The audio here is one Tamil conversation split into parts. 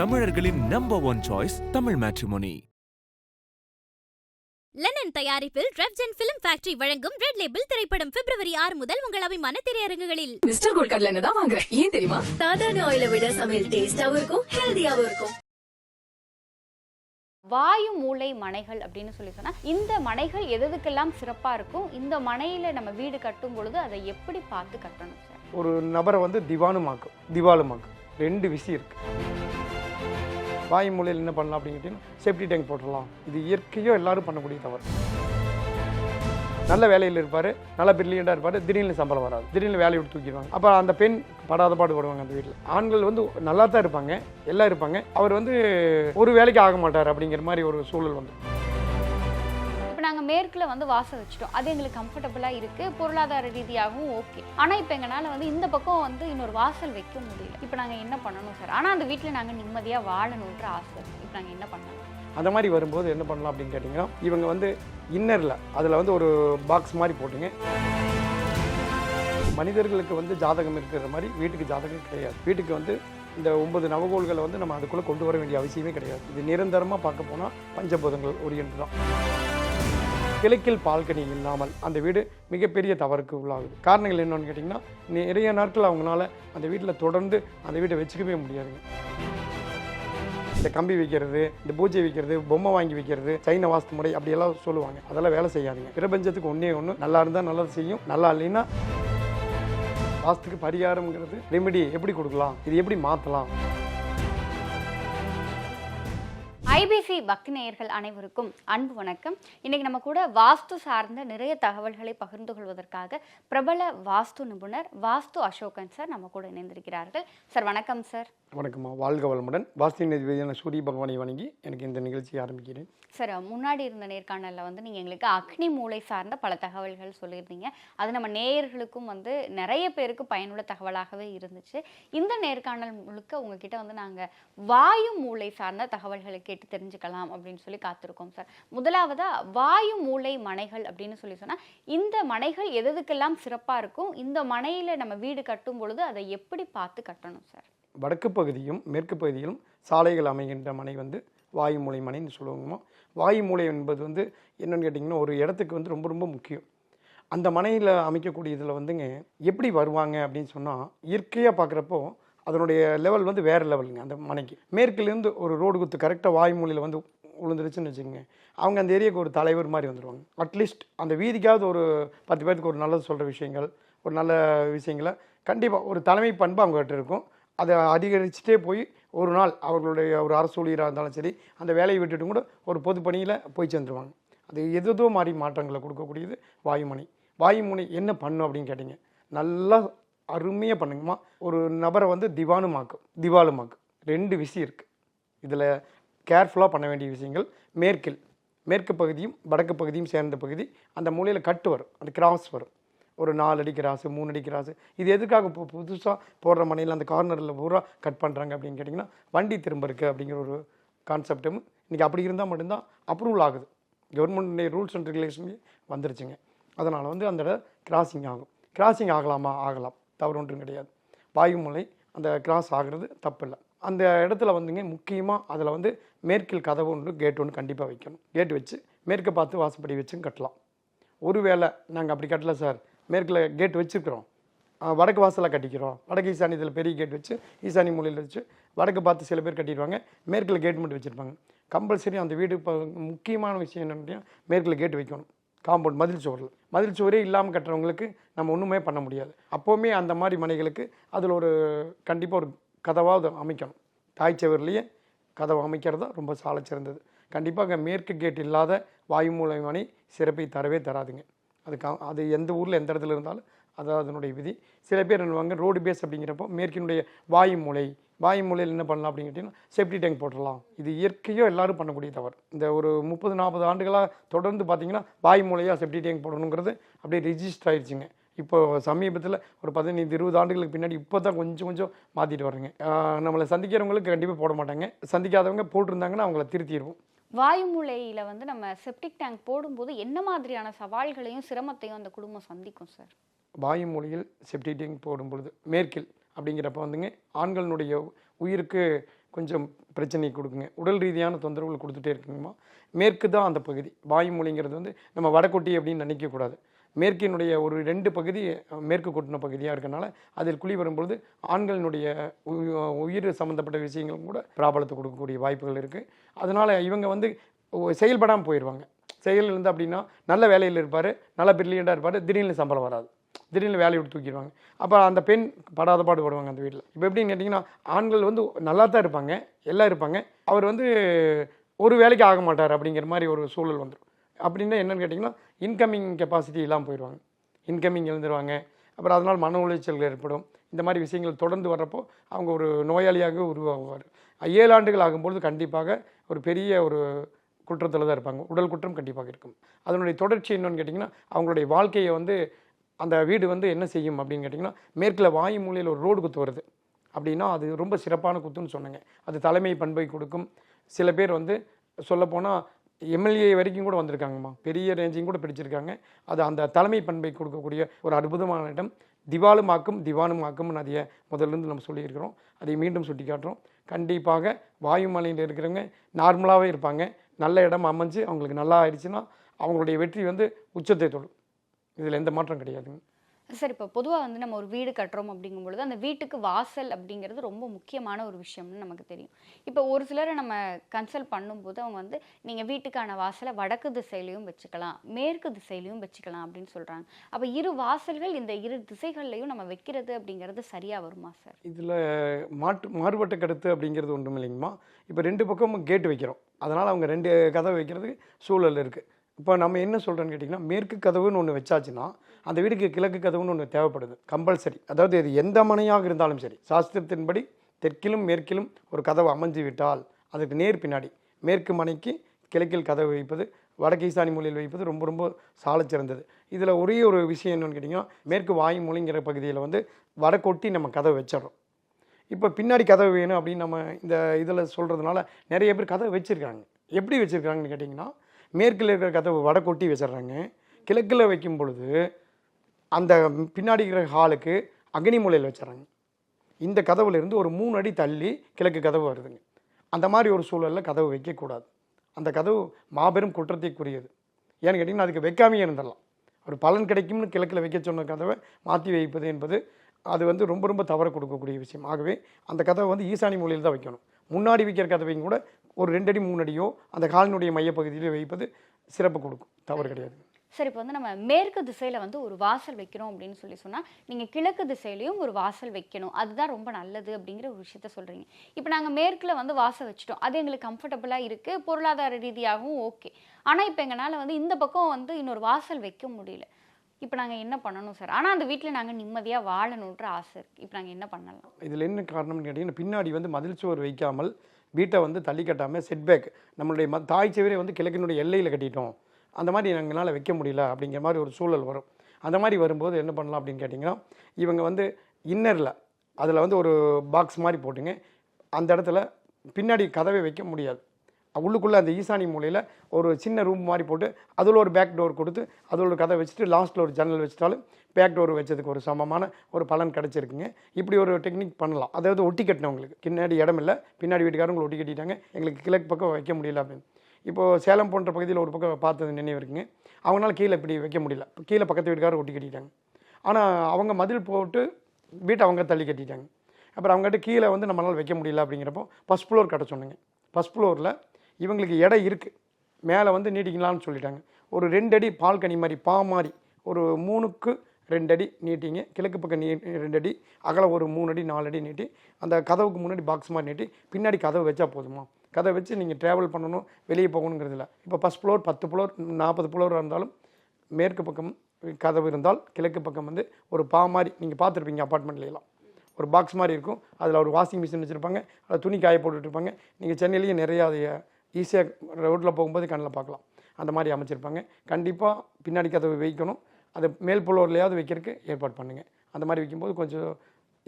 தமிழர்களின் number one choice Tamil matrimony Lenin தயாரிப்பில் ரெவ்ஜென் பிலிம் ஃபேக்டரி வழங்கும் ரெட் லேபிள் திரைப்படம் பிப்ரவரி ஆறு முதல் உங்கள் அபிமான திரையரங்குகளில். மிஸ்டர் கோல்ட் கடலை தான் வாங்குறேன். ஏன் தெரியுமா? சாதாரண ஆயில விட சமையல் டேஸ்டாவும் இருக்கும் ஹெல்தியாவும் இருக்கும். வாயு மூளை மனைகள் அப்படின்னு சொல்லி சொன்னா இந்த மனைகள் எதுக்கெல்லாம் சிறப்பா இருக்கும் இந்த மனையில நம்ம வீடு கட்டும் பொழுது அதை எப்படி பார்த்து கட்டணும் சார் ஒரு நபரை வந்து திவானுமாக்கும் திவாலுமாக்கும். ரெண்டு விஷயம் இருக்கு. வாய் மூலையில் என்ன பண்ணலாம் அப்படின்னு சேஃப்டி டேங்க் போட்டுடலாம் இது இயற்கையோ எல்லாரும் பண்ணக்கூடிய தவறு. நல்ல வேலையில் இருப்பார் நல்ல பிரில்லியண்டாக இருப்பார் திடீர்னு சம்பளம் வராது. திடீர்னு வேலையை விட்டு தூக்கிடுவாங்க. அப்போ அந்த பெண் படாத பாடு படுவாங்க அந்த வீட்டில் ஆண்கள் வந்து நல்லா தான் இருப்பாங்க எல்லாம் இருப்பாங்க. அவர் வந்து ஒரு வேலைக்கு ஆக மாட்டார் அப்படிங்கிற மாதிரி ஒரு சூழல் வந்து. நாங்கள் மேற்கில் வந்து வாசல் வச்சுட்டோம். அது எங்களுக்கு கம்ஃபர்டபுளாக இருக்குது பொருளாதார ரீதியாகவும் ஓகே ஆனால் இப்போ எங்களால் வந்து இந்த பக்கம் வந்து இன்னொரு வாசல் வைக்க முடியல. இப்போ நாங்கள் என்ன பண்ணணும் சார் ஆனால் அந்த வீட்டில் நாங்கள் நிம்மதியாக வாழணுன்ற ஆசை இப்போ நாங்கள் என்ன பண்ணலாம்? அந்த மாதிரி வரும்போது என்ன பண்ணலாம் அப்படின்னு கேட்டிங்கன்னா இவங்க வந்து இன்னரில் அதில் வந்து ஒரு பாக்ஸ் மாதிரி போட்டுங்க. மனிதர்களுக்கு வந்து ஜாதகம் இருக்கிற மாதிரி வீட்டுக்கு ஜாதகம் கிடையாது. வீட்டுக்கு வந்து இந்த ஒன்பது நவகோள்களை வந்து நம்ம அதுக்குள்ளே கொண்டு வர வேண்டிய அவசியமே கிடையாது. இது நிரந்தரமாக பார்க்க போனால் பஞ்சபூதங்கள் ஓரியன்ட் தான் கிழக்கில் பால்கனி இல்லாமல் அந்த வீடு மிகப்பெரிய தவறுக்கு உள்ளாகுது. காரணங்கள் என்னன்னு கேட்டிங்கன்னா நிறைய நாட்கள் அவங்களால அந்த வீட்டில் தொடர்ந்து அந்த வீட்டை வச்சுக்கவே முடியாதுங்க இந்த கம்பி வைக்கிறது இந்த பூஜை வைக்கிறது பொம்மை வாங்கி வைக்கிறது சைன வாஸ்து முறை அப்படியெல்லாம் சொல்லுவாங்க. அதெல்லாம் வேலை செய்யாதீங்க. பிரபஞ்சத்துக்கு ஒன்றே ஒன்று நல்லா இருந்தால் நல்லது செய்யும் நல்லா இல்லைன்னா வாஸ்துக்கு பரிகாரம்ங்கிறது ரெமெடி எப்படி கொடுக்கலாம்? இது எப்படி மாற்றலாம் ஐபிசி பக்தி நேயர்கள் அனைவருக்கும் அன்பு வணக்கம். இன்னைக்கு நம்ம கூட வாஸ்து சார்ந்த நிறைய தகவல்களை பகிர்ந்து கொள்வதற்காக பிரபல வாஸ்து நிபுணர் வாஸ்து அசோகன் சார் நம்ம கூட இணைந்திருக்கிறார்கள். சார் வணக்கம் சார். வணக்கம்மா. வாழ்க வளமுடன். வாஸ்து நிதியான சூரிய பகவானை வணங்கி எனக்கு இந்த நிகழ்ச்சியை ஆரம்பிக்கிறேன். சார் முன்னாடி இருந்த நேர்காணலில் வந்து நீங்கள் எங்களுக்கு அக்னி மூளை சார்ந்த பல தகவல்கள் சொல்லியிருந்தீங்க. அது நம்ம நேயர்களுக்கும் வந்து நிறைய பேருக்கு பயனுள்ள தகவலாகவே இருந்துச்சு. இந்த நேர்காணல் முழுக்க உங்ககிட்ட வந்து நாங்கள் வாயு மூளை சார்ந்த தகவல்களை கேட்டு தெரிஞ்சுக்கலாம் அப்படின்னு சொல்லி காத்திருக்கோம் சார். முதலாவதாக வாயு மூளை மனைகள் அப்படின்னு சொல்லி சொன்னால் இந்த மனைகள் எதுக்கெல்லாம் சிறப்பாக இருக்கும் இந்த மனையில் நம்ம வீடு கட்டும் பொழுது அதை எப்படி பார்த்து கட்டணும் சார்? வடக்கு பகுதியும் மேற்கு பகுதியிலும் சாலைகள் அமைகின்ற மனை வந்து வாயு மூலை மனைன்னு சொல்லுவோமோ வாயு மூலை என்பது வந்து என்னென்னு கேட்டிங்கன்னா ஒரு இடத்துக்கு வந்து ரொம்ப ரொம்ப முக்கியம். அந்த மனையில் அமைக்கக்கூடிய இதில் வந்துங்க எப்படி வருவாங்க அப்படின்னு சொன்னால் இயற்கையாக பார்க்குறப்போ அதனுடைய லெவல் வந்து வேறு லெவலுங்க அந்த மனைக்கு மேற்குலேருந்து ஒரு ரோடு குத்து கரெக்டாக வாய்மொழியில் வந்து விழுந்துருச்சுன்னு வச்சுக்கோங்க. அவங்க அந்த ஏரியாவுக்கு ஒரு தலைவர் மாதிரி வந்துடுவாங்க அட்லீஸ்ட் அந்த வீதிக்காவது ஒரு பத்து பேருக்கு ஒரு நல்லது சொல்கிற விஷயங்கள் ஒரு நல்ல விஷயங்களை கண்டிப்பாக ஒரு தலைமை பண்பு அவங்ககிட்ட இருக்கும். அதை அதிகரிச்சுட்டே போய் ஒரு நாள் அவர்களுடைய ஒரு அரசு ஊழியராக இருந்தாலும் சரி அந்த வேலையை விட்டுட்டு கூட ஒரு பொது பணியில் போய் சேர்ந்துருவாங்க. அது எதோ மாதிரி மாற்றங்களை கொடுக்கக்கூடியது வாயுமனை வாயுமுனை என்ன பண்ணும் அப்படின்னு கேட்டிங்க? நல்லா அருமையாக பண்ணுங்கம்மா. ஒரு நபரை வந்து திவானுமாக்கும் திவாலுமாக்கும் ரெண்டு விஷயம் இருக்குது இதில் கேர்ஃபுல்லாக பண்ண வேண்டிய விஷயங்கள். மேற்கில் மேற்கு பகுதியும் வடக்கு பகுதியும் சேர்ந்த பகுதி அந்த மூலையில் கட்டு வரும். அந்த கிராஸ் வரும். ஒரு நாலு அடி கிராஸு மூணு அடி கிராஸு இது எதுக்காக இப்போ புதுசாக போடுற மனையில் அந்த கார்னரில் பூரா கட் பண்ணுறாங்க அப்படின்னு கேட்டிங்கன்னா வண்டி திரும்ப இருக்குது அப்படிங்கிற ஒரு கான்செப்டும் இன்றைக்கி அப்படி இருந்தால் மட்டும்தான் அப்ரூவல் ஆகுது. கவர்மெண்ட் ரூல்ஸ் அண்ட் ரெகுலேஷன் வந்துருச்சுங்க. அதனால் வந்து அந்த கிராசிங் ஆகும். கிராசிங் ஆகலாமா? ஆகலாம். தவறு ஒன்றும் கிடையாது. வாயுமலை அந்த கிராஸ் ஆகிறது தப்பில்லை. அந்த இடத்துல வந்துங்க முக்கியமாக அதில் வந்து மேற்கில் கதவு ஒன்று கேட் ஒன்று கண்டிப்பாக வைக்கணும். கேட் வச்சு மேற்கை பார்த்து வாசப்படி வச்சும் கட்டலாம். ஒருவேளை நாங்கள் அப்படி கட்டல சார். மேற்கில் கேட் வச்சுருக்குறோம். வடக்கு வாசலில் கட்டிக்கிறோம். வடக்கு ஈசானி இதில் பெரிய கேட் வச்சு ஈசானி மூலையில் வச்சு வடக்கு பார்த்து சில பேர் கட்டிடுவாங்க. மேற்கில் கேட் மட்டும் வச்சுருப்பாங்க. கம்பல்சரி அந்த வீடு இப்போ முக்கியமான விஷயம் என்னன்னா மேற்கில் கேட் வைக்கணும். காம்பவுண்ட் மதில் சுவரில். மதில் சுவரே இல்லாமல் கட்டுறவங்களுக்கு நம்ம ஒன்றுமே பண்ண முடியாது. அப்போவுமே அந்த மாதிரி மனைகளுக்கு அதில் ஒரு கண்டிப்பாக ஒரு கதவாவது அமைக்கணும். தாய் சுவர்லேயே கதவு அமைக்கிறது தான் ரொம்ப சால சிறந்தது. கண்டிப்பாக மேற்கு கேட் இல்லாத வாயு மூலை மனை சிறப்பை தரவே தராதுங்க. அதுக்காக அது எந்த ஊரில் எந்த இடத்துல இருந்தாலும் அதான் அதனுடைய விதி. சில பேர் என்னவாங்க ரோடு பேஸ் அப்படிங்கிறப்போ மேற்கினுடைய வாயு மூலை வாயு மூலையில் என்ன பண்ணலாம் அப்படின்னு கேட்டிங்கன்னா சேஃப்டி டேங்க் போட்டுடலாம் இது இயற்கையோ எல்லாரும் பண்ணக்கூடிய தவறு. இந்த ஒரு முப்பது நாற்பது ஆண்டுகளாக தொடர்ந்து பார்த்தீங்கன்னா வாயு மூலையாக சேஃப்டி டேங்க் போடணுங்கிறது அப்படியே ரிஜிஸ்டர் ஆயிடுச்சுங்க இப்போ சமீபத்தில் ஒரு பதினைந்து இருபது ஆண்டுகளுக்கு பின்னாடி இப்போ தான் கொஞ்சம் கொஞ்சம் மாற்றிட்டு வர்றேங்க. நம்மளை சந்திக்கிறவங்களுக்கு கண்டிப்பாக போட மாட்டாங்க. சந்திக்காதவங்க போட்டிருந்தாங்கன்னா அவங்கள திருத்திடுவோம் வாயுமூலையில் வந்து நம்ம செப்டிக் டேங்க் போடும்போது என்ன மாதிரியான சவால்களையும் சிரமத்தையும் அந்த குடும்பம் சந்திக்கும் சார் வாயு மூலையில் செப்டி டேங்க் போடும் பொழுது மேற்கில் அப்படிங்கிறப்ப வந்துங்க ஆண்களினுடைய உயிருக்கு கொஞ்சம் பிரச்சனை கொடுக்குங்க. உடல் ரீதியான தொந்தரவுகள் கொடுத்துட்டே இருக்குங்கம்மா. மேற்கு தான் அந்த பகுதி. வாயுமூலைங்கிறது வந்து நம்ம வடக்கொட்டி அப்படின்னு நினைக்கக்கூடாது. மேற்கினுடைய ஒரு ரெண்டு பகுதி மேற்கு கொட்டின பகுதியாக இருக்கனால அதில் குழி வரும்பொழுது ஆண்களினுடைய உயிர் சம்மந்தப்பட்ட விஷயங்களும் கூட பிராபலத்தை கொடுக்கக்கூடிய வாய்ப்புகள் இருக்குது அதனால் இவங்க வந்து செயல்படாமல் போயிடுவாங்க செயல் இருந்து அப்படின்னா நல்ல வேலையில் இருப்பார் நல்ல பிரில்லியண்டாக இருப்பார் திடீர்னு சம்பளம் வராது. திடீர்னு வேலையை விட்டு தூக்கிடுவாங்க. அப்போ அந்த பெண் படாத பாடு படுவாங்க அந்த வீட்டில் இப்போ எப்படின்னு கேட்டிங்கன்னா ஆண்கள் வந்து நல்லா தான் இருப்பாங்க எல்லாம் இருப்பாங்க. அவர் வந்து ஒரு வேலைக்கு ஆக மாட்டார் அப்படிங்கிற மாதிரி ஒரு சூழல் வந்துடும் அப்படின்னா என்னென்னு கேட்டிங்கன்னா இன்கமிங் கெப்பாசிட்டி இல்லாமல் போயிடுவாங்க. இன்கமிங் எழுந்துருவாங்க. அப்புறம் அதனால் மன உளைச்சல் ஏற்படும். இந்த மாதிரி விஷயங்கள் தொடர்ந்து வர்றப்போ அவங்க ஒரு நோயாளியாக உருவாகுவார். ஏழு ஆண்டுகள் ஆகும்பொழுது கண்டிப்பாக ஒரு பெரிய ஒரு குற்றத்தில் தான் இருப்பாங்க. உடல் குற்றம் கண்டிப்பாக இருக்கும். அதனுடைய தொடர்ச்சி என்னன்னு கேட்டிங்கன்னா அவங்களுடைய வாழ்க்கையை வந்து அந்த வீடு வந்து என்ன செய்யும் அப்படின்னு கேட்டிங்கன்னா மேற்கில் வாயு மூலையில் ஒரு ரோடு குத்து வருது. அப்படின்னா அது ரொம்ப சிறப்பான குத்துன்னு சொன்னாங்க. அது தலைமை பண்பை கொடுக்கும். சில பேர் வந்து சொல்லப்போனால் எம்எல்ஏ வரைக்கும் கூட வந்திருக்காங்கம்மா. பெரிய ரேஞ்சிங் கூட பிடிச்சிருக்காங்க. அது அந்த தலைமை பண்பை கொடுக்கக்கூடிய ஒரு அற்புதமான இடம். திவாலுமாக்கும் திவானுமாக்கும் அதைய முதல்லேருந்து நம்ம சொல்லியிருக்கிறோம். அதை மீண்டும் சுட்டி காட்டுறோம் கண்டிப்பாக வாயுமலையில் இருக்கிறவங்க நார்மலாகவே இருப்பாங்க. நல்ல இடம் அமைஞ்சு அவங்களுக்கு நல்லா ஆயிடுச்சுன்னா அவங்களுடைய வெற்றி வந்து உச்சத்தை தொடும். இதில் எந்த மாற்றம் கிடையாதுங்க சார் இப்போ பொதுவாக வந்து நம்ம ஒரு வீடு கட்டுறோம் அப்படிங்கும் பொழுது அந்த வீட்டுக்கு வாசல் அப்படிங்கிறது ரொம்ப முக்கியமான ஒரு விஷயம்னு நமக்கு தெரியும். இப்போ ஒரு சிலரை நம்ம கன்சல்ட் பண்ணும்போது அவங்க வந்து நீங்கள் வீட்டுக்கான வாசலை வடக்கு திசையிலையும் வச்சுக்கலாம் மேற்கு திசையிலையும் வச்சுக்கலாம் அப்படின்னு சொல்கிறாங்க அப்போ இரு வாசல்கள் இந்த இரு திசைகள்லையும் நம்ம வைக்கிறது அப்படிங்கிறது சரியாக வருமா சார்? இதில் மாட்டு மாறுபட்ட கருத்து அப்படிங்கிறது ஒன்றும் இல்லைங்கம்மா. இப்போ ரெண்டு பக்கமும் கேட்டு வைக்கிறோம். அதனால் அவங்க ரெண்டு கதவு வைக்கிறதுக்கு சூழல் இருக்குது இப்போ நம்ம என்ன சொல்கிறோன்னு கேட்டிங்கன்னா மேற்கு கதவுன்னு ஒன்று வச்சாச்சுன்னா அந்த வீடுக்கு கிழக்கு கதவுன்னு ஒன்று தேவைப்படுது. கம்பல்சரி. அதாவது இது எந்த மனையாக இருந்தாலும் சரி சாஸ்திரத்தின்படி தெற்கிலும் மேற்கிலும் ஒரு கதவு அமைஞ்சு விட்டால் அதுக்கு நேர் பின்னாடி மேற்கு மனைக்கு கிழக்கில் கதவு வைப்பது வடக்கு ஈசானி மூலையில் வைப்பது ரொம்ப ரொம்ப சாலச்சிறந்தது இதில் ஒரே ஒரு விஷயம் என்னென்னு கேட்டிங்கன்னா மேற்கு வாய் மொழிங்கிற பகுதியில் வந்து வடக்கொட்டி நம்ம கதவை வச்சிடறோம். இப்போ பின்னாடி கதவு வேணும் அப்படின்னு நம்ம இந்த இதில் சொல்கிறதுனால நிறைய பேர் கதவை வச்சுருக்காங்க. எப்படி வச்சுருக்காங்கன்னு கேட்டிங்கன்னா மேற்கில் இருக்கிற கதவு கொட்டி வச்சிடுறாங்க. கிழக்கில் வைக்கும் பொழுது அந்த பின்னாடி இருக்கிற ஹாலுக்கு அக்னி மூலையில் வச்சிடறாங்க. இந்த கதவுலேருந்து ஒரு மூணு அடி தள்ளி கிழக்கு கதவு வருதுங்க. அந்த மாதிரி ஒரு சூழலில் கதவு வைக்கக்கூடாது. அந்த கதவு மாபெரும் குற்றத்தைக்குரியது ஏன்னு கேட்டிங்கன்னா அதுக்கு வைக்காமையே இருந்துடலாம். ஒரு பலன் கிடைக்கும்னு கிழக்கில் வைக்க சொன்ன கதவை மாற்றி வைப்பது என்பது அது வந்து ரொம்ப ரொம்ப தவறு கொடுக்கக்கூடிய விஷயம். ஆகவே அந்த கதவை வந்து ஈசானி மூலையில் தான் வைக்கணும். முன்னாடி வைக்கிற கதவையும் கூட ஒரு ரெண்டு அடி மூணு அடியோ அந்த காலினுடைய மையப்பகுதியிலே வைப்பது சிறப்பு கொடுக்கும். தவறு கிடையாது. சார் இப்போ வந்து நம்ம மேற்கு திசையில் வந்து ஒரு வாசல் வைக்கிறோம் அப்படின்னு சொல்லி சொன்னால் நீங்கள் கிழக்கு திசையிலையும் ஒரு வாசல் வைக்கணும். அதுதான் ரொம்ப நல்லது அப்படிங்கிற ஒரு விஷயத்த சொல்கிறீங்க இப்போ நாங்கள் மேற்கில் வந்து வாசல் வச்சுட்டோம். அது எங்களுக்கு கம்ஃபர்டபுளாக இருக்குது பொருளாதார ரீதியாகவும் ஓகே. ஆனால் இப்போ எங்களால் வந்து இந்த பக்கம் வந்து இன்னொரு வாசல் வைக்க முடியல. இப்போ நாங்கள் என்ன பண்ணணும் சார்? ஆனால் அந்த வீட்டில் நாங்கள் நிம்மதியாக வாழணுன்ற ஆசை இருக்குது இப்போ நாங்கள் என்ன பண்ணலாம்? இதில் என்ன காரணம்னு கேட்டிங்கன்னா பின்னாடி வந்து மதில் சுவர் வைக்காமல் வீட்டை வந்து தள்ளி கட்டாமல் செட்பேக் நம்மளுடைய ம தாய் சுவரே வந்து கிழக்கினுடைய எல்லையில் கட்டிட்டோம். அந்த மாதிரி எங்களால் வைக்க முடியல அப்படிங்கிற மாதிரி ஒரு சூழல் வரும். அந்த மாதிரி வரும்போது என்ன பண்ணலாம் அப்படின்னு கேட்டிங்கன்னா இவங்க வந்து இன்னரில் அதில் வந்து ஒரு பாக்ஸ் மாதிரி போட்டுங்க. அந்த இடத்துல பின்னாடி கதவை வைக்க முடியாது. உள்ளுக்குள்ளே அந்த ஈசானி மூலையில் ஒரு சின்ன ரூம் மாதிரி போட்டு அதில் ஒரு பேக் டோர் கொடுத்து அதில் ஒரு கதை வச்சுட்டு லாஸ்ட்டில் ஒரு ஜன்னல் வச்சுட்டாலும் பேக் டோர் வச்சதுக்கு ஒரு சமமான ஒரு பலன் கிடச்சிருக்குங்க. இப்படி ஒரு டெக்னிக் பண்ணலாம். அதாவது ஒட்டி கட்டினவங்களுக்கு. பின்னாடி இடம் இல்லை பின்னாடி வீட்டுக்காரங்களை ஒட்டி கட்டிட்டாங்க. எங்களுக்கு கிழக்கு பக்கம் வைக்க முடியல அப்படின்னு. இப்போது சேலம் போன்ற பகுதியில் ஒரு பக்கம் பார்த்தது நினைவு இருக்குங்க. அவங்களால கீழே இப்படி வைக்க முடியல. கீழே பக்கத்து வீட்டுக்காரர் ஒட்டி கட்டிட்டாங்க. ஆனால் அவங்க மதில் போட்டு வீட்டை அவங்க தள்ளி கட்டிட்டாங்க. அப்புறம் அவங்ககிட்ட கீழே வந்து நம்மளால் வைக்க முடியல அப்படிங்கிறப்போ ஃபஸ்ட் ஃப்ளோர் கட்ட சொன்னேங்க. ஃபஸ்ட் ஃப்ளோரில் இவங்களுக்கு இடம் இருக்குது மேலே வந்து நீட்டிக்கலாம்னு சொல்லிட்டாங்க. ஒரு ரெண்டடி பால் பால்கனி மாதிரி பா மாதிரி. ஒரு மூணுக்கு ரெண்டு அடி நீட்டிங்க. கிழக்கு பக்கம் நீ ரெண்டு அடி அகலம் ஒரு மூணு அடி நாலு அடி நீட்டி அந்த கதவுக்கு முன்னாடி பாக்ஸ் மாதிரி நீட்டி பின்னாடி கதவு வச்சா போதுமா? கதை வச்சு நீங்கள் ட்ராவல் பண்ணணும் வெளியே போகணுங்கிறது இல்லை. இப்போ ஃபஸ்ட் ஃப்ளோர் பத்து ஃப்ளோர் நாற்பது ஃப்ளோராக இருந்தாலும் மேற்கு பக்கம் கதவு இருந்தால் கிழக்கு பக்கம் வந்து ஒரு பா மாதிரி நீங்கள் பார்த்துருப்பீங்க அப்பார்ட்மெண்ட்லாம் ஒரு பாக்ஸ் மாதிரி இருக்கும். அதில் ஒரு வாஷிங் மிஷின் வச்சுருப்பாங்க. அதில் துணி காய போட்டுட்ருப்பாங்க நீங்கள் சென்னையிலேயே நிறையா அதை ஈஸியாக ரோட்டில் போகும்போது கண்ணில் பார்க்கலாம் அந்த மாதிரி அமைச்சிருப்பாங்க. கண்டிப்பாக பின்னாடி கதவை வைக்கணும். அது மேல் புலவர்லையாவது வைக்கிறதுக்கு ஏற்பாடு பண்ணுங்கள் அந்த மாதிரி வைக்கும்போது கொஞ்சம்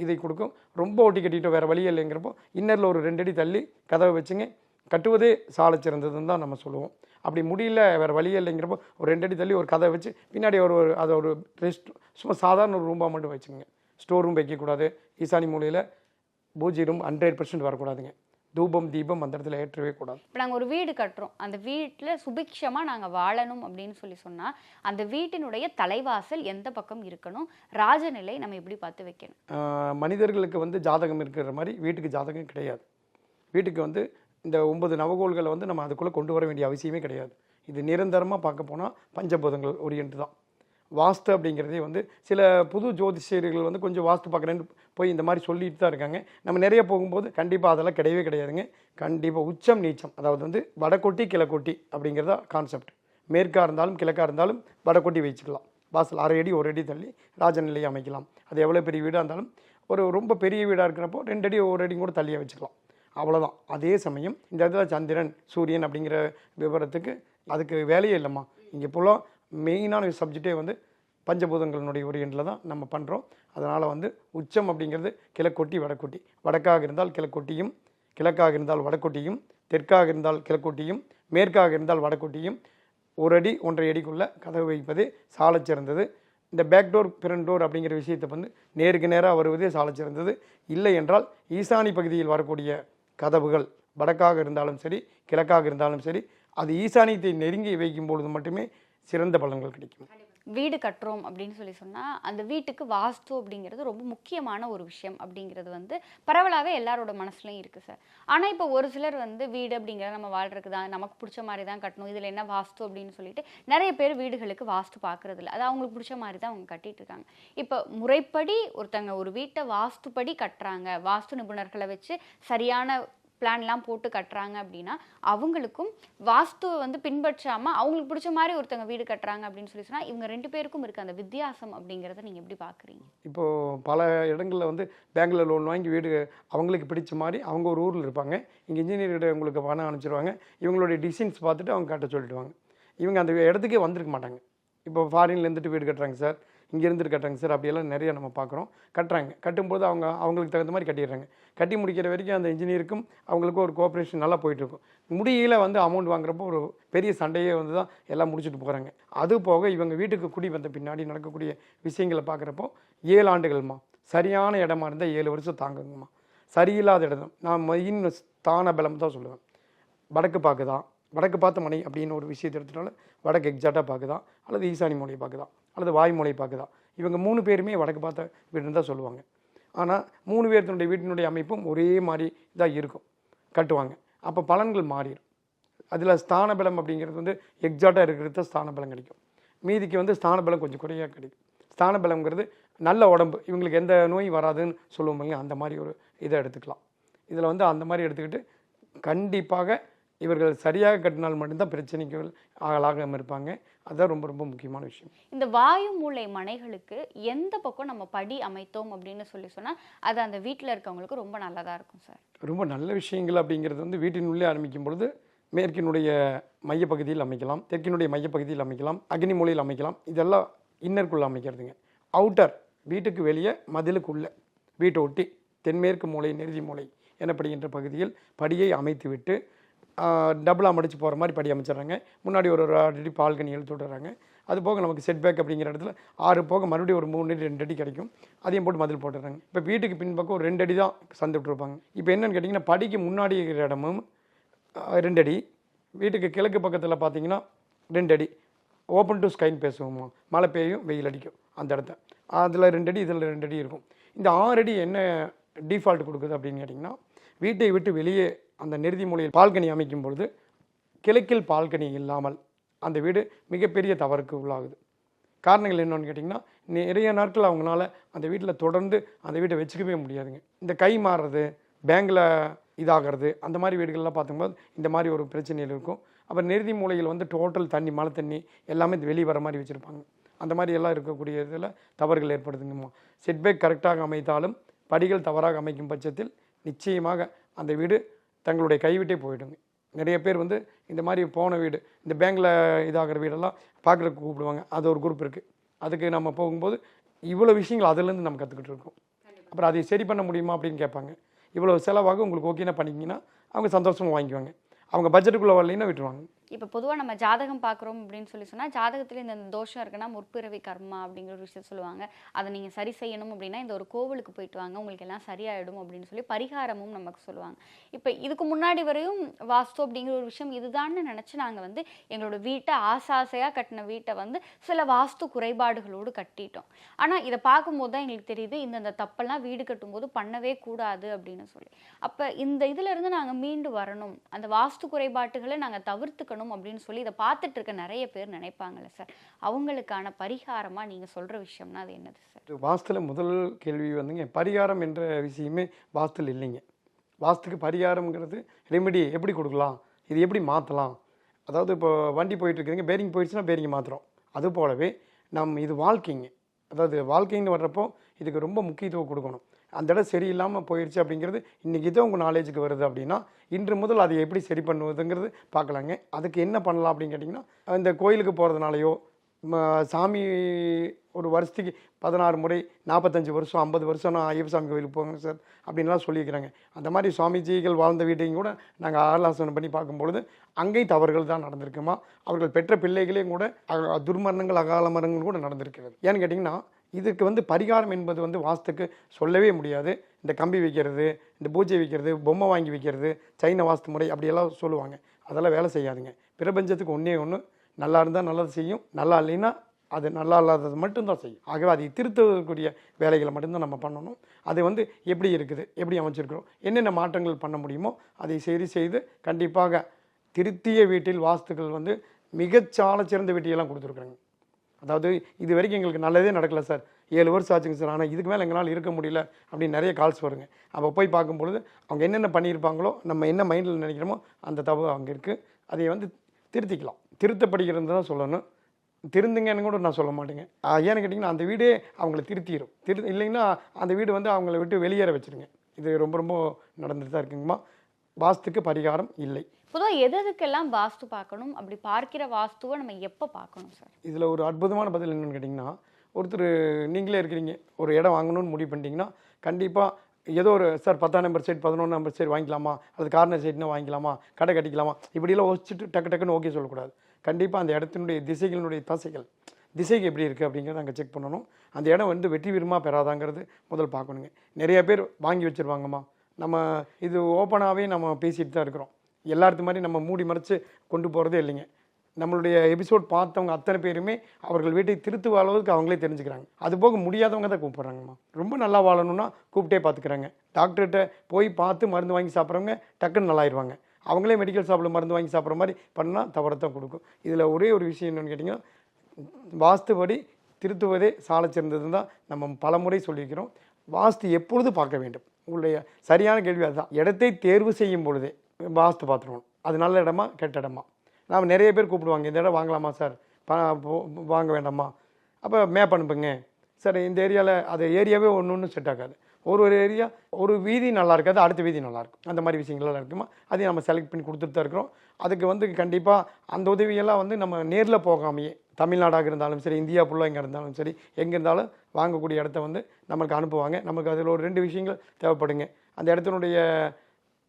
இதை கொடுக்கும். ரொம்ப ஒட்டி கட்டிட்டோம் வேறு வழி இல்லைங்கிறப்போ இன்னரில் ஒரு ரெண்டடி தள்ளி கதவை வச்சுங்க. கட்டுவதே சாலை சிறந்ததுன்னு தான் நம்ம சொல்லுவோம். அப்படி முடியல வேறு வழி இல்லைங்கிறப்போ ஒரு ரெண்டடி தள்ளி ஒரு கதை வச்சு பின்னாடி ஒரு ஒரு அதை ஒரு ரெஸ்ட் சும்மா சாதாரண ஒரு ரூமாக மட்டும் வச்சுங்க ஸ்டோர் ரூம் வைக்கக்கூடாது. ஈசானி மூலையில் பூஜ்ஜிய ரூம் ஹண்ட்ரட் பர்சன்ட் வரக்கூடாதுங்க. தூபம் தீபம் அந்த இடத்துல ஏற்றவே கூடாது. இப்போ நாங்கள் ஒரு வீடு கட்டுறோம். அந்த வீட்டில் சுபிக்ஷமாக நாங்கள் வாழணும் அப்படின்னு சொல்லி சொன்னால் அந்த வீட்டினுடைய தலைவாசல் எந்த பக்கம் இருக்கணும்? ராஜநிலை நம்ம எப்படி பார்த்து வைக்கணும்? மனிதர்களுக்கு வந்து ஜாதகம் இருக்கிற மாதிரி வீட்டுக்கு ஜாதகம் கிடையாது. வீட்டுக்கு வந்து இந்த ஒன்பது நவகோள்களை வந்து நம்ம அதுக்குள்ளே கொண்டு வர வேண்டிய அவசியமே கிடையாது. இது நிரந்தரமாக பார்க்க போனால் பஞ்சபூதங்கள் ஓரியன்ட் தான். வாஸ்து அப்படிங்கிறதே வந்து சில புது ஜோதிஷியர்கள் வந்து கொஞ்சம் வாஸ்து பார்க்குறேன்னு போய் இந்த மாதிரி சொல்லிட்டு தான் இருக்காங்க. நம்ம நிறைய போகும்போது கண்டிப்பாக அதெல்லாம் கிடையவே கிடையாதுங்க. கண்டிப்பாக உச்சம் நீச்சம். அதாவது வந்து வடக்கொட்டி கிழக்கொட்டி அப்படிங்கிறதா கான்செப்ட் மேற்காக இருந்தாலும் கிழக்காக இருந்தாலும் வடக்கொட்டி வச்சுக்கலாம். வாசல் அரை அடி ஒரு அடி தள்ளி ராஜநிலையை அமைக்கலாம். அது எவ்வளோ பெரிய வீடாக இருந்தாலும் ஒரு ரொம்ப பெரிய வீடாக இருக்கிறப்போ ரெண்டு அடி ஒரு அடி கூட தள்ளியாக வச்சுக்கலாம். அவ்வளோதான் அதே சமயம் இந்த இடத்துல சந்திரன் சூரியன் அப்படிங்கிற விவரத்துக்கு அதுக்கு வேலையே இல்லைம்மா. இங்கே ஃபுல்லாக மெயினான சப்ஜெக்டே வந்து பஞ்சபூதங்களினுடைய ஒரு எண்ணில் தான் நம்ம பண்ணுறோம் அதனால் வந்து உச்சம் அப்படிங்கிறது கிழக்கொட்டி வடக்கொட்டி. வடக்காக இருந்தால் கிழக்கொட்டியும் கிழக்காக இருந்தால் வடக்கொட்டியும் தெற்காக இருந்தால் கிழக்கொட்டியும் மேற்காக இருந்தால் வடக்கொட்டியும். ஒரு அடி ஒன்றரை அடிக்குள்ளே கதவு வைப்பதே சாலச்சிறந்தது இந்த பேக் டோர் டோர் அப்படிங்கிற விஷயத்தை வந்து நேருக்கு நேராக வருவதே சாலச்சிறந்தது இல்லை என்றால் ஈசானி பகுதியில் வரக்கூடிய கதவுகள் வடக்காக இருந்தாலும் சரி கிழக்காக இருந்தாலும் சரி அது ஈசானியத்தை நெருங்கி வைக்கும் பொழுது மட்டுமே சிறந்த பலன்கள் கிடைக்கும். வீடு கட்டுறோம் அப்படின்னு சொல்லி சொன்னால் அந்த வீட்டுக்கு வாஸ்து அப்படிங்கிறது ரொம்ப முக்கியமான ஒரு விஷயம் அப்படிங்கிறது வந்து பரவலாகவே எல்லாரோட மனசுலையும் இருக்குது சார் ஆனால் இப்போ ஒரு சிலர் வந்து வீடு அப்படிங்கிறத நம்ம வாழ்றதுக்கு தான் நமக்கு பிடிச்ச மாதிரி தான் கட்டணும். இதில் என்ன வாஸ்து அப்படின்னு சொல்லிட்டு நிறைய பேர் வீடுகளுக்கு வாஸ்து பார்க்கறது இல்லை அது அவங்களுக்கு பிடிச்ச மாதிரி தான் அவங்க கட்டிட்டு இருக்காங்க. இப்போ முறைப்படி ஒருத்தங்க ஒரு வீட்டை வாஸ்துப்படி கட்டுறாங்க. வாஸ்து நிபுணர்களை வச்சு சரியான பிளான்லாம் போட்டு கட்டுறாங்க அப்படின்னா அவங்களுக்கும் வாஸ்துவை வந்து பின்பற்றாமல் அவங்களுக்கு பிடிச்ச மாதிரி ஒருத்தங்க வீடு கட்டுறாங்க அப்படின்னு சொல்லி சொன்னால் இவங்க ரெண்டு பேருக்கும் இருக்க அந்த வித்தியாசம் அப்படிங்கிறத நீங்கள் எப்படி பார்க்குறீங்க இப்போது பல இடங்களில் வந்து பேங்க்கில் லோன் வாங்கி வீடு அவங்களுக்கு பிடிச்ச மாதிரி அவங்க ஒரு ஊரில் இருப்பாங்க. இங்கே இன்ஜினியர்கிட்ட உங்களுக்கு பணம் அனுப்பிச்சிருவாங்க. இவங்களுடைய டிசைன்ஸ் பார்த்துட்டு அவங்க கட்ட சொல்லிடுவாங்க. இவங்க அந்த இடத்துக்கே வந்திருக்க மாட்டாங்க. இப்போ ஃபாரின்ல இருந்துட்டு வீடு கட்டுறாங்க சார் இங்கே இருந்துட்டு கட்டுறாங்க சார். அப்படியெல்லாம் நிறைய நம்ம பார்க்குறோம் கட்டுறாங்க. கட்டும்போது அவங்க அவங்களுக்கு தகுந்த மாதிரி கட்டிடுறாங்க. கட்டி முடிக்கிற வரைக்கும் அந்த இன்ஜினியருக்கும் அவங்களுக்கும் ஒரு கோஆப்ரேஷன் நல்லா போயிட்டுருக்கும். முடியல வந்து அமௌண்ட் வாங்குறப்போ ஒரு பெரிய சண்டையே வந்து தான் எல்லாம் முடிச்சுட்டு போகிறாங்க அது போக இவங்க வீட்டுக்கு குடி வந்த பின்னாடி நடக்கக்கூடிய விஷயங்களை பார்க்குறப்போ ஏழு ஆண்டுகள்மா. சரியான இடமா இருந்தால் ஏழு வருஷம் தாங்குங்கம்மா. சரியில்லாத இடம். நான் மெயின் ஸ்தான பலம் தான் சொல்லுவேன். வடக்கு பார்க்குதா வடக்கு பார்த்த மனை அப்படின்னு ஒரு விஷயத்தை எடுத்துட்டாலும் வடக்கு எக்ஸாக்டாக பார்க்குதா? அல்லது ஈசானி மூலையை பார்க்குதா? அல்லது வாய் மூலையை பார்க்குதா? இவங்க மூணு பேருமே வடக்கு பார்த்த வீடுன்னு தான் சொல்லுவாங்க. ஆனால் மூணு பேர்த்தினுடைய வீட்டினுடைய அமைப்பும் ஒரே மாதிரி தான் இருக்கும். கட்டுவாங்க. அப்போ பலன்கள் மாறிடும். அதில் ஸ்தான பலம் அப்படிங்கிறது வந்து எக்ஸாக்டாக இருக்கிறது தான் ஸ்தான பலம் கிடைக்கும். மீதிக்கு வந்து ஸ்தான பலம் கொஞ்சம் குறையாக கிடைக்கும். ஸ்தான பலம்ங்கிறது நல்ல உடம்பு. இவங்களுக்கு எந்த நோயும் வராதுன்னு சொல்லுவோம் இல்லைங்க அந்த மாதிரி ஒரு இதை எடுத்துக்கலாம். இதில் வந்து அந்த மாதிரி எடுத்துக்கிட்டு கண்டிப்பாக இவர்கள் சரியாக கட்டினால் மட்டும்தான் பிரச்சனைக்கு ஆளாகாமல் இருப்பாங்க. அதுதான் ரொம்ப ரொம்ப முக்கியமான விஷயம். இந்த வாயு மூலை மனைகளுக்கு எந்த பக்கம் நம்ம படி அமைத்தோம் அப்படின்னு சொல்லி சொன்னால் அது அந்த வீட்டில் இருக்கவங்களுக்கு ரொம்ப நல்லதாக இருக்கும் சார். ரொம்ப நல்ல விஷயங்கள் அப்படிங்கிறது வந்து வீட்டினுள்ளே ஆரம்பிக்கும் பொழுது மேற்கினுடைய மையப்பகுதியில் அமைக்கலாம் தெற்கினுடைய மையப்பகுதியில் அமைக்கலாம் அக்னி மூலையில் அமைக்கலாம் இதெல்லாம் இன்னருக்குள்ளே அமைக்கிறதுங்க. அவுட்டர் வீட்டுக்கு வெளியே மதிலுக்குள்ளே வீட்டை ஒட்டி தென்மேற்கு மூலை நெருதி மூலை எனப்படுகின்ற பகுதியில் படியை அமைத்து விட்டு டபுளாக மடித்து போகிற மாதிரி படி அமைச்சிடுறாங்க. முன்னாடி ஒரு ஒரு அடி பால்கனி எழுத்து விடுறாங்க அது போக நமக்கு செட்பேக் அப்படிங்கிற இடத்துல ஆறு போக மறுபடியும் ஒரு மூணு அடி ரெண்டு அடி கிடைக்கும். அதையும் போட்டு மதில் போட்டுடுறாங்க. இப்போ வீட்டுக்கு பின்பக்கம் ஒரு ரெண்டு அடி தான் சந்து விட்டுருப்பாங்க. இப்போ என்னென்னு கேட்டிங்கன்னா படிக்கு முன்னாடி இருக்கிற இடமும் ரெண்டு அடி. வீட்டுக்கு கிழக்கு பக்கத்தில் பார்த்தீங்கன்னா ரெண்டு அடி. ஓப்பன் டு ஸ்கைன்னு பேசுவோமா? மழை பெய்யும் வெயில் அடிக்கும் அந்த இடத்த அதில் ரெண்டு அடி இதில் ரெண்டு அடி இருக்கும். இந்த ஆறு அடி என்ன டிஃபால்ட் கொடுக்குது அப்படின்னு கேட்டிங்கன்னா வீட்டை விட்டு வெளியே அந்த நிறுதி மூலையில் பால்கனி அமைக்கும் பொழுது கிழக்கில் பால்கனி இல்லாமல் அந்த வீடு மிகப்பெரிய தவறுக்கு உள்ளாகுது. காரணங்கள் என்னென்னு கேட்டிங்கன்னா நிறைய நாட்கள் அவங்களால அந்த வீட்டில் தொடர்ந்து அந்த வீட்டை வச்சுக்கவே முடியாதுங்க. இந்த கை மாறுறது பேங்கில் இதாகிறது அந்த மாதிரி வீடுகள்லாம் பார்த்துக்கும்போது இந்த மாதிரி ஒரு பிரச்சனைகள் இருக்கும். அப்புறம் நிறுதி மூலையில் வந்து டோட்டல் தண்ணி மழை தண்ணி எல்லாமே வெளியே வர மாதிரி வச்சுருப்பாங்க. அந்த மாதிரி எல்லாம் இருக்கக்கூடிய இதில் தவறுகள் ஏற்படுதுங்கம்மா. செட்பேக் கரெக்டாக அமைத்தாலும் படிகள் தவறாக அமைக்கும் பட்சத்தில் நிச்சயமாக அந்த வீடு தங்களுடைய கைவிட்டே போயிடுங்க. நிறைய பேர் வந்து இந்த மாதிரி போன வீடு இந்த பேங்கில் இதாகிற வீடெல்லாம் பார்க்குறதுக்கு கூப்பிடுவாங்க. அது ஒரு குரூப் இருக்குது அதுக்கு நம்ம போகும்போது இவ்வளோ விஷயங்கள் அதுலேருந்து நம்ம கற்றுக்கிட்டு இருக்கோம். அப்புறம் அதை சரி பண்ண முடியுமா அப்படின்னு கேட்பாங்க. இவ்வளோ செலவாக உங்களுக்கு ஓகேனா பண்ணிக்கிங்கன்னா அவங்க சந்தோஷமாக வாங்கிக்குவாங்க. அவங்க பட்ஜெட்டுக்குள்ளே வரலைன்னா விட்டுருவாங்க. இப்போ பொதுவாக நம்ம ஜாதகம் பார்க்குறோம் அப்படின்னு சொல்லி சொன்னால் ஜாதகத்தில் இந்த தோஷம் இருக்குன்னா முற்பிறவி கர்மா அப்படிங்கிற ஒரு விஷயம் சொல்லுவாங்க. அதை நீங்கள் சரி செய்யணும் அப்படின்னா இந்த ஒரு கோவிலுக்கு போயிட்டு வாங்க உங்களுக்கு எல்லாம் சரியாயிடும் அப்படின்னு சொல்லி பரிகாரமும் நமக்கு சொல்லுவாங்க. இப்போ இதுக்கு முன்னாடி வரையும் வாஸ்து அப்படிங்கிற ஒரு விஷயம் இதுதான்னு நினச்சி நாங்கள் வந்து எங்களோட வீட்டை ஆசை ஆசையாக கட்டின வீட்டை வந்து சில வாஸ்து குறைபாடுகளோடு கட்டிட்டோம். ஆனால் இதை பார்க்கும்போது தான் எங்களுக்கு தெரியுது இந்தந்த தப்பெல்லாம் வீடு கட்டும்போது பண்ணவே கூடாது அப்படின்னு சொல்லி. அப்போ இந்த இதுலேருந்து நாங்கள் மீண்டு வரணும். அந்த வாஸ்து குறைபாட்டுகளை நாங்கள் தவிர்த்துக்கணும் அப்படின்னு சொல்லி இதை பார்த்துட்டு இருக்க நிறைய பேர் நினைப்பாங்கல்ல சார். அவங்களுக்கான பரிகாரமாக நீங்கள் சொல்கிற விஷயம்னா அது என்னது சார்? வாஸ்துல முதல் கேள்வி வந்துங்க பரிகாரம் என்ற விஷயமே வாஸ்துல இல்லைங்க. வாஸ்துக்கு பரிகாரம்ங்கிறது ரெமெடி எப்படி கொடுக்கலாம்? இது எப்படி மாற்றலாம் அதாவது இப்போ வண்டி போயிட்டு இருக்குதுங்க பேரிங் போயிடுச்சுன்னா பேரிங் மாற்றுறோம் அது போலவே நம் இது வாழ்க்கைங்க. அதாவது வாழ்க்கைன்னு வர்றப்போ இதுக்கு ரொம்ப முக்கியத்துவம் கொடுக்கணும். அந்த இடம் சரியில்லாமல் போயிடுச்சு அப்படிங்கிறது இன்றைக்கி இதை உங்கள் நாலேஜுக்கு வருது அப்படின்னா இன்று முதல் அதை எப்படி சரி பண்ணுவதுங்கிறது பார்க்கலாங்க. அதுக்கு என்ன பண்ணலாம் அப்படின்னு கேட்டிங்கன்னா இந்த கோயிலுக்கு போகிறதுனாலையோ சாமி ஒரு வருஷத்துக்கு பதினாறு முறை நாற்பத்தஞ்சு வருஷம் ஐம்பது வருஷம் நான் ஐயப்ப சாமி கோயிலுக்கு போங்க சார் அப்படின்லாம் சொல்லியிருக்கிறாங்க. அந்த மாதிரி சுவாமிஜிகள் வாழ்ந்த வீட்டையும் கூட நாங்கள் ஆலாசனம் பண்ணி பார்க்கும்பொழுது அங்கேயும் தவறுகள் தான் நடந்திருக்குமா? அவர்கள் பெற்ற பிள்ளைகளையும் கூட துர்மரணங்கள் அகால மரணங்கள் கூட நடந்திருக்கிறது. ஏன்னு கேட்டிங்கன்னா இதுக்கு வந்து பரிகாரம் என்பது வந்து வாஸ்துக்கு சொல்லவே முடியாது. இந்த கம்பி வைக்கிறது இந்த பூஜை வைக்கிறது பொம்மை வாங்கி வைக்கிறது சைன வாஸ்து முறை அப்படியெல்லாம் சொல்லுவாங்க. அதெல்லாம் வேலை செய்யாதுங்க. பிரபஞ்சத்துக்கு ஒன்றே ஒன்று நல்லா இருந்தால் நல்லது செய்யும் நல்லா இல்லைன்னா அது நல்லா இல்லாதது மட்டும்தான் செய்யும். ஆகவே அதை திருத்தக்கூடிய வேலைகளை மட்டும்தான் நம்ம பண்ணணும். அது வந்து எப்படி இருக்குது எப்படி அமைச்சிருக்கிறோம் என்னென்ன மாற்றங்கள் பண்ண முடியுமோ அதை சரி செய்து கண்டிப்பாக திருத்திய வீட்டில் வாஸ்துக்கள் வந்து மிகச்சால சிறந்த வீட்டையெல்லாம் கொடுத்துருக்குறாங்க. அதாவது இது வரைக்கும் எங்களுக்கு நல்லதே நடக்கல சார். ஏழு வருஷம் ஆச்சுங்க சார். ஆனால் இதுக்கு மேலே எங்களால் இருக்க முடியல அப்படின்னு நிறைய கால்ஸ் வருங்க. அப்போ போய் பார்க்கும்பொழுது அவங்க என்னென்ன பண்ணியிருப்பாங்களோ நம்ம என்ன மைண்டில் நினைக்கிறோமோ அந்த தவறு அங்கே இருக்குது அதை வந்து திருத்திக்கலாம். திருத்தப்படுகிறது தான் சொல்லணும். திருந்துங்கன்னு கூட நான் சொல்ல மாட்டேங்க. ஏன்னு கேட்டிங்கன்னா அந்த வீடே அவங்கள திருத்திடும் திரு இல்லைங்கன்னா அந்த வீடு வந்து அவங்கள விட்டு வெளியேற வச்சுருங்க. இது ரொம்ப ரொம்ப நடந்துட்டு தான் இருக்குங்கம்மா. வாஸ்துக்கு பரிகாரம் இல்லை. பொதுவாக எது எதுக்கெல்லாம் வாஸ்து பார்க்கணும்? அப்படி பார்க்கிற வாஸ்துவை நம்ம எப்போ பார்க்கணும் சார்? இதில் ஒரு அற்புதமான பதில் என்னென்னு கேட்டிங்கன்னா ஒருத்தர் நீங்களே இருக்கிறீங்க ஒரு இடம் வாங்கணும்னு முடிவு பண்ணிட்டீங்கன்னா கண்டிப்பாக ஏதோ ஒரு சார் பத்தாம் நம்பர் சைட் பதினொன்று நம்பர் சைட் வாங்கிக்கலாமா? அல்லது கார்னர் சைட்னா வாங்கிக்கலாமா? கடை கட்டிக்கலாமா? இப்படிலாம் யோசிச்சுட்டு டக்கு டக்குன்னு ஓகே சொல்லக்கூடாது. கண்டிப்பாக அந்த இடத்தினுடைய திசைகளினுடைய தசைகள் திசைக்கு எப்படி இருக்குது அப்படிங்கிறத அங்கே செக் பண்ணணும். அந்த இடம் வந்து வெற்றி வீரமாக பெறாதாங்கிறது முதல் பார்க்கணுங்க. நிறைய பேர் வாங்கி வச்சுருவாங்கம்மா. நம்ம இது ஓப்பனாகவே நம்ம பேசிகிட்டு தான் இருக்கிறோம். எல்லாத்து மாதிரி நம்ம மூடி மறைச்சு கொண்டு போகிறதே இல்லைங்க. நம்மளுடைய எபிசோட் பார்த்தவங்க அத்தனை பேருமே அவர்கள் வீட்டை திருத்து அளவுக்கு அவங்களே தெரிஞ்சுக்கிறாங்க. அது போக முடியாதவங்க தான் கூப்பிட்றாங்கம்மா. ரொம்ப நல்லா வாழணும்னா கூப்பிட்டே பார்த்துக்கிறாங்க. டாக்டர்கிட்ட போய் பார்த்து மருந்து வாங்கி சாப்பிட்றவங்க டக்குன்னு நல்லாயிருவாங்க. அவங்களே மெடிக்கல் ஷாப்பில் மருந்து வாங்கி சாப்பிட்ற மாதிரி பண்ணால் தவறத்தான் கொடுக்கும். இதில் ஒரே ஒரு விஷயம் என்னென்னு கேட்டிங்கன்னா வாஸ்துபடி திருத்துவதே சாலை சிறந்ததுன்னு தான் நம்ம பலமுறை சொல்லியிருக்கிறோம். வாஸ்து எப்பொழுது பார்க்க வேண்டும்? உங்களுடைய சரியான கேள்வி அதுதான். இடத்தை தேர்வு செய்யும் பொழுதே. வாஸ்து பார்த்துருவோம் அது நல்ல இடமா கெட்ட இடமா? நாம் நிறைய பேர் கூப்பிடுவாங்க இந்த இடம் வாங்கலாமா சார்? ப வாங்க வேண்டாமா? அப்போ மேப் அனுப்புங்க. சார் இந்த ஏரியாவில் அது ஏரியாவே ஒன்று ஒன்று செட் ஆகாது. ஒரு ஒரு ஏரியா ஒரு வீதி நல்லா இருக்காது அடுத்த வீதி நல்லாயிருக்கும் அந்த மாதிரி விஷயங்கள்லாம் இருக்குமா? அதையும் நம்ம செலக்ட் பண்ணி கொடுத்துட்டு தான் இருக்கிறோம். அதுக்கு வந்து கண்டிப்பாக அந்த உதவியெல்லாம் வந்து நம்ம நேரில் போகாமையே தமிழ்நாடாக இருந்தாலும் சரி இந்தியா ஃபுல்லாக எங்கே இருந்தாலும் சரி எங்கே இருந்தாலும் வாங்கக்கூடிய இடத்த வந்து நம்மளுக்கு அனுப்புவாங்க. நமக்கு அதில் ஒரு ரெண்டு விஷயங்கள் தேவைப்படுங்க. அந்த இடத்தினுடைய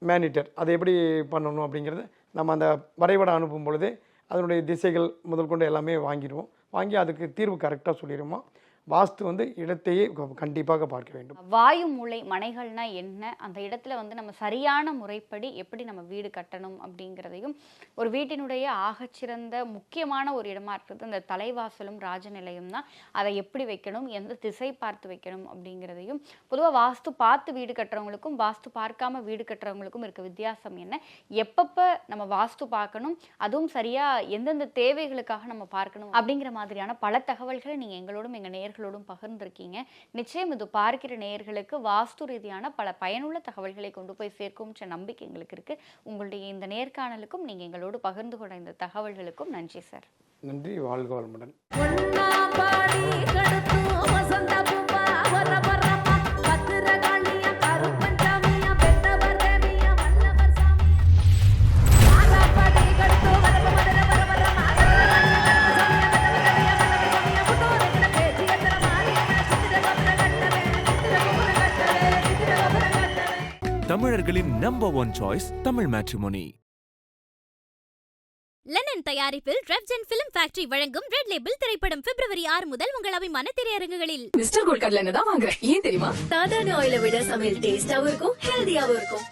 மேனிட்டர். அதை எப்படி பண்ணணும் அப்படிங்கிறத நம்ம அந்த வரைபடம் அனுப்பும் பொழுது அதனுடைய திசைகள் முதல் கொண்டு எல்லாமே வாங்கிடுவோம். வாங்கி அதுக்கு தீர்வு கரெக்டாக சொல்லிடுவோம்? வாஸ்து வந்து இடத்தையே கண்டிப்பாக பார்க்க வேண்டும். வாயு மூலை மனைகள்னா என்ன? அந்த இடத்துல வந்து நம்ம சரியான முறைப்படி எப்படி நம்ம வீடு கட்டணும் அப்படிங்கிறதையும் ஒரு வீட்டினுடைய ஆகச்சிறந்த முக்கியமான ஒரு இடமா இருக்கிறது அந்த தலைவாசலும் ராஜநிலையும் தான். அதை எப்படி வைக்கணும்? எந்த திசை பார்த்து வைக்கணும்? அப்படிங்கிறதையும் பொதுவாக வாஸ்து பார்த்து வீடு கட்டுறவங்களுக்கும் வாஸ்து பார்க்காம வீடு கட்டுறவங்களுக்கும் இருக்க வித்தியாசம் என்ன? எப்பப்போ நம்ம வாஸ்து பார்க்கணும்? அதுவும் சரியா எந்தெந்த தேவைகளுக்காக நம்ம பார்க்கணும்? அப்படிங்கிற மாதிரியான பல தகவல்களை நீங்கள் எங்களோடும் எங்கள் நேயர்களோடும் பகிர்ந்திருக்கீங்க. நிச்சயம் இது பார்க்கிற நேயர்களுக்கு வாஸ்து ரீதியான பல பயனுள்ள தகவல்களை கொண்டு போய் சேர்க்கும்ன்ற நம்பிக்கை எங்களுக்கு இருக்கு. உங்களுடைய இந்த நேர்காணலுக்கும் நீங்கள் எங்களோடு பகிர்ந்து கொண்ட இந்த தகவல்களுக்கும் நன்றி சார். நன்றி வாழ்க வளமுடன். தமிழர்களின் number one choice Tamil matrimony Lenin தயாரிப்பில் ரெவ்ஜென் பிலிம் ஃபேக்டரி வழங்கும் ரெட் லேபிள் திரைப்படம் பிப்ரவரி ஆறு முதல் உங்கள் அபிமான திரையரங்குகளில். மிஸ்டர் கோல்ட் கடலை தான் வாங்குறேன் ஏன் தெரியுமா? சாதாரண ஆயில விட சமையல் டேஸ்டாவும் இருக்கும் ஹெல்தியாவும் இருக்கும்.